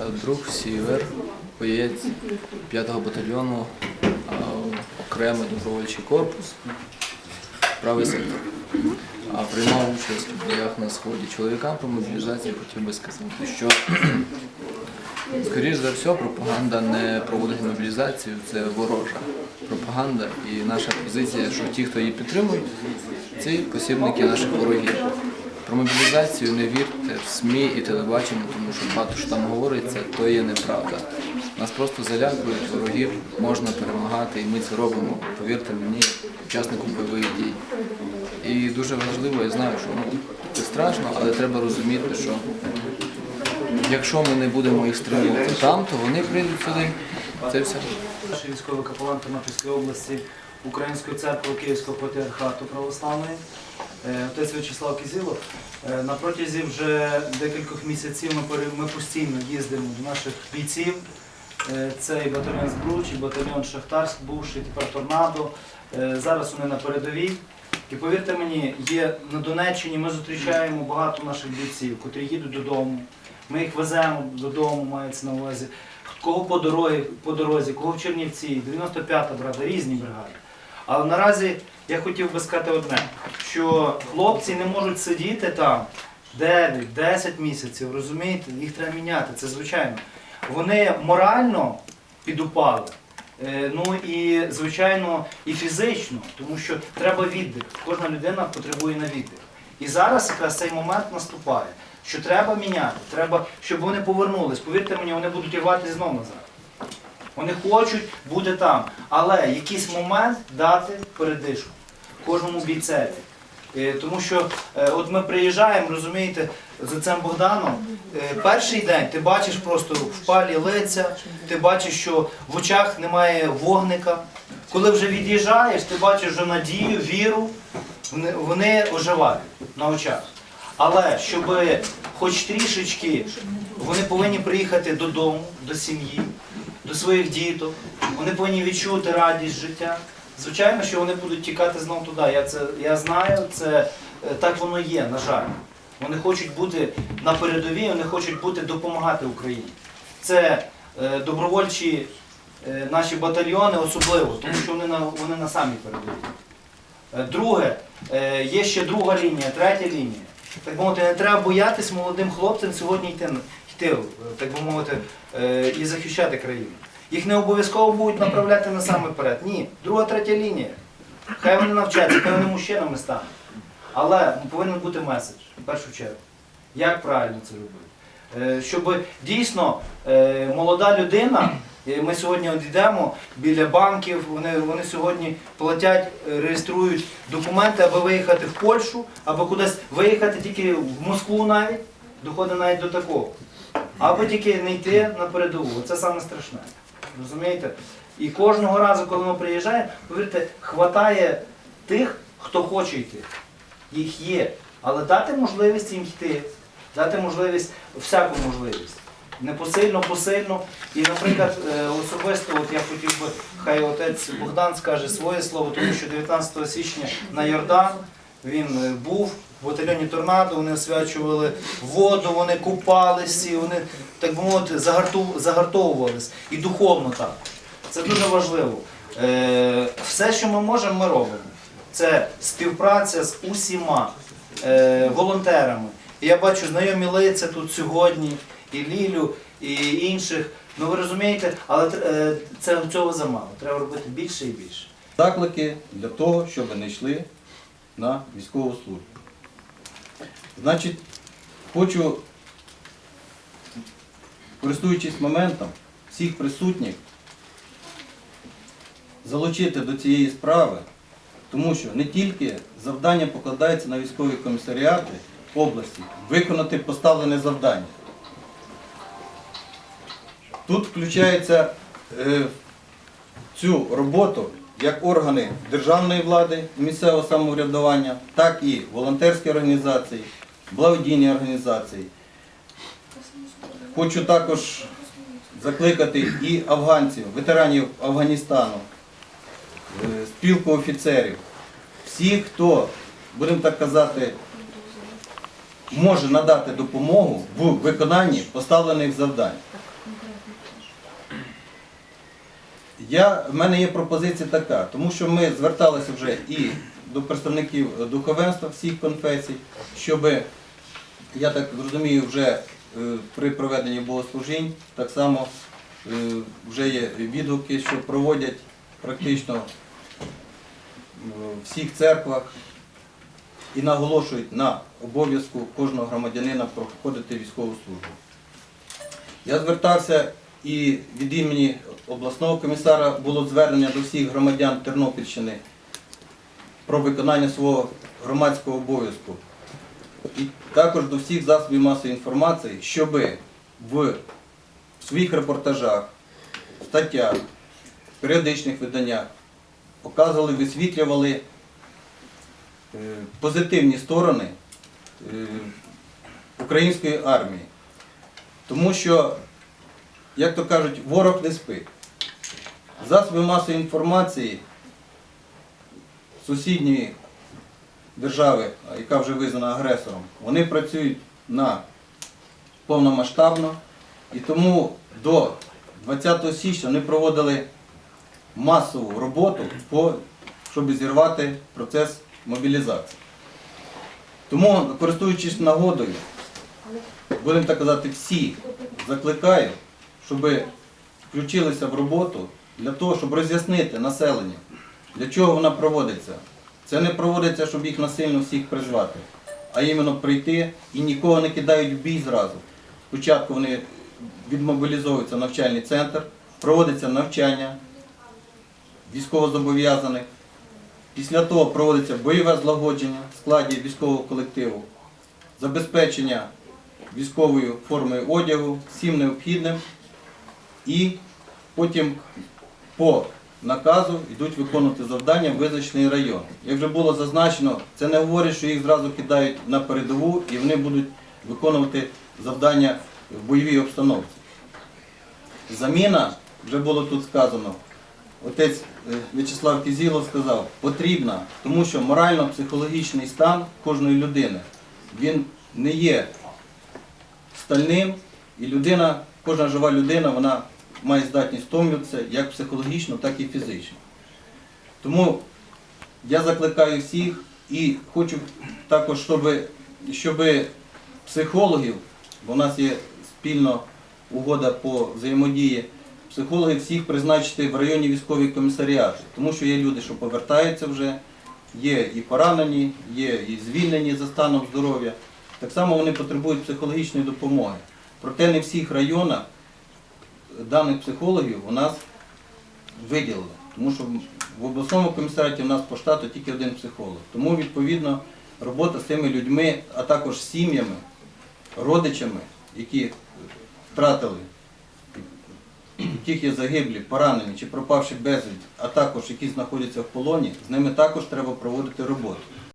Е, Друг Сівер, боєць 5-го батальйону, е, окремий добровольчий корпус, правий сектор. А приймав участь у боях на сході. Чоловікам про мобілізацію хотів би сказати, що скоріш за все пропаганда не проводить мобілізацію, це ворожа пропаганда. І наша позиція, що ті, хто її підтримують, це посібники наших ворогів. Про мобілізацію не вірте в СМІ і телебачення, тому що багато що там говориться, то є неправда. Нас просто залякують, ворогів можна перемагати, і ми це робимо. Повірте мені, учасникам бойових дій. І дуже важливо, я знаю, що ну, це страшно, але треба розуміти, що якщо ми не будемо їх стримувати там, то вони прийдуть сюди. Це все. Старший військовий капелан Тернопільської області Української церкви Київського патріархату православної, отець В'ячеслав Кізілов. Е, На протязі вже декількох місяців ми, постійно їздимо до наших бійців. Е, Це і батальйон Збруч, і батальйон Шахтарськ, бувший, тепер Торнадо. Е, Зараз вони на передовій. І повірте мені, є на Донеччині, ми зустрічаємо багато наших бійців, котрі їдуть додому. Ми їх веземо додому, мається на увазі. Кого по дорозі, по дорозі, кого в Чернівці, 95-та бригада, різні бригади. Але наразі я хотів би сказати одне, що хлопці не можуть сидіти там 9-10 місяців, розумієте, їх треба міняти, це звичайно. Вони морально підупали. Е, Ну і звичайно і фізично, тому що треба віддих. Кожна людина потребує на віддих. І зараз якраз цей момент наступає, що треба міняти, треба, щоб вони повернулись. Повірте мені, вони будуть рватися знову назад. Вони хочуть бути там, але якийсь момент дати передишку кожному бійцеві. Е, Тому що е, от ми приїжджаємо, розумієте, з отцем Богданом, е, перший день ти бачиш просто впалі лиця, ти бачиш, що в очах немає вогника. Коли вже від'їжджаєш, ти бачиш вже надію, віру, вони оживають на очах. Але щоб хоч трішечки вони повинні приїхати додому, до сім'ї, до своїх діток, вони повинні відчути радість життя. Звичайно, що вони будуть тікати знову туди. Я це я знаю, це е, так воно є, на жаль. Вони хочуть бути на передовій, вони хочуть бути допомагати Україні. Це е, добровольчі е, наші батальйони особливо, тому що вони на, вони на самій передовій. Е, Друге, е, є ще друга лінія, третя лінія. Так мовити, не треба боятись молодим хлопцям сьогодні йти, йти е, так би мовити, е, і захищати країну. Їх не обов'язково будуть направляти на саме перед. Ні, друга, третя лінія. Хай вони навчаться, хай вони мужчинами стануть. Але повинен бути меседж в першу чергу. Як правильно це робити? Е, Щоб дійсно е, молода людина, ми сьогодні от біля банків, вони, вони сьогодні платять, реєструють документи, аби виїхати в Польщу, або кудись виїхати тільки в Москву навіть, доходить навіть до такого. Аби тільки не йти на передову. Це саме страшне. Розумієте? І кожного разу, коли ми приїжджаємо, повірте, хватає тих, хто хоче йти. Їх є. Але дати можливість їм йти, дати можливість, всяку можливість. Не посильно, посильно. І, наприклад, е, особисто, от я хотів би, хай отець Богдан скаже своє слово, тому що 19 січня на Йордан він е, був батальйоні Торнадо, вони освячували воду, вони купалися, вони, так би мовити, загартовувались. І духовно так. Це дуже важливо. Е, Все, що ми можемо, ми робимо. Це співпраця з усіма е, волонтерами. І я бачу знайомі лиця тут сьогодні, і Лілю, і інших. Ну ви розумієте, але е, це цього замало. Треба робити більше і більше. Заклики для того, щоб не йшли на військову службу. Значить, хочу, користуючись моментом, всіх присутніх залучити до цієї справи, тому що не тільки завдання покладається на військові комісаріати області, виконати поставлене завдання. Тут включається е, цю роботу як органи державної влади, місцевого самоврядування, так і волонтерські організації, благодійні організації. Хочу також закликати і афганців, ветеранів Афганістану, е, спілку офіцерів, всі, хто, будемо так казати, може надати допомогу в виконанні поставлених завдань. Я, В мене є пропозиція така, тому що ми зверталися вже і до представників духовенства всіх конфесій, щоб, я так розумію, вже е, при проведенні богослужінь так само е, вже є відгуки, що проводять практично в всіх церквах і наголошують на обов'язку кожного громадянина проходити військову службу. Я звертався і від імені обласного комісара було звернення до всіх громадян Тернопільщини про виконання свого громадського обов'язку. І також до всіх засобів масової інформації, щоб в своїх репортажах, статтях, періодичних виданнях показували, висвітлювали е, позитивні сторони е, української армії. Тому що, як то кажуть, ворог не спить. Засоби масової інформації сусідньої держави, яка вже визнана агресором, вони працюють на повномасштабно. І тому до 20 січня вони проводили масову роботу, по, щоб зірвати процес мобілізації. Тому, користуючись нагодою, будемо так казати, всі закликаю, щоб включилися в роботу для того, щоб роз'яснити населенню, для чого вона проводиться. Це не проводиться, щоб їх насильно всіх призвати, а іменно прийти і нікого не кидають в бій зразу. Спочатку вони відмобілізовуються в навчальний центр, проводиться навчання військовозобов'язаних. Після того проводиться бойове злагодження в складі військового колективу, забезпечення військовою формою одягу, всім необхідним. І потім по наказу йдуть виконувати завдання в визначений район. Як вже було зазначено, це не говорить, що їх зразу кидають на передову і вони будуть виконувати завдання в бойовій обстановці. Заміна, вже було тут сказано, отець е, В'ячеслав Кізілов сказав, потрібна, тому що морально-психологічний стан кожної людини, він не є стальним, і людина, кожна жива людина, вона має здатність втомлюватися як психологічно, так і фізично. Тому я закликаю всіх і хочу також, щоб, щоб психологів, бо в нас є спільна угода по взаємодії, психологів всіх призначити в районі військові комісаріати, тому що є люди, що повертаються вже, є і поранені, є і звільнені за станом здоров'я. Так само вони потребують психологічної допомоги. Проте не всіх районах даних психологів у нас виділили. Тому що в обласному комісаріаті у нас по штату тільки один психолог. Тому, відповідно, робота з цими людьми, а також сім'ями, родичами, які втратили, яких є загиблі, поранені чи пропавши безвість, а також які знаходяться в полоні, з ними також треба проводити роботу.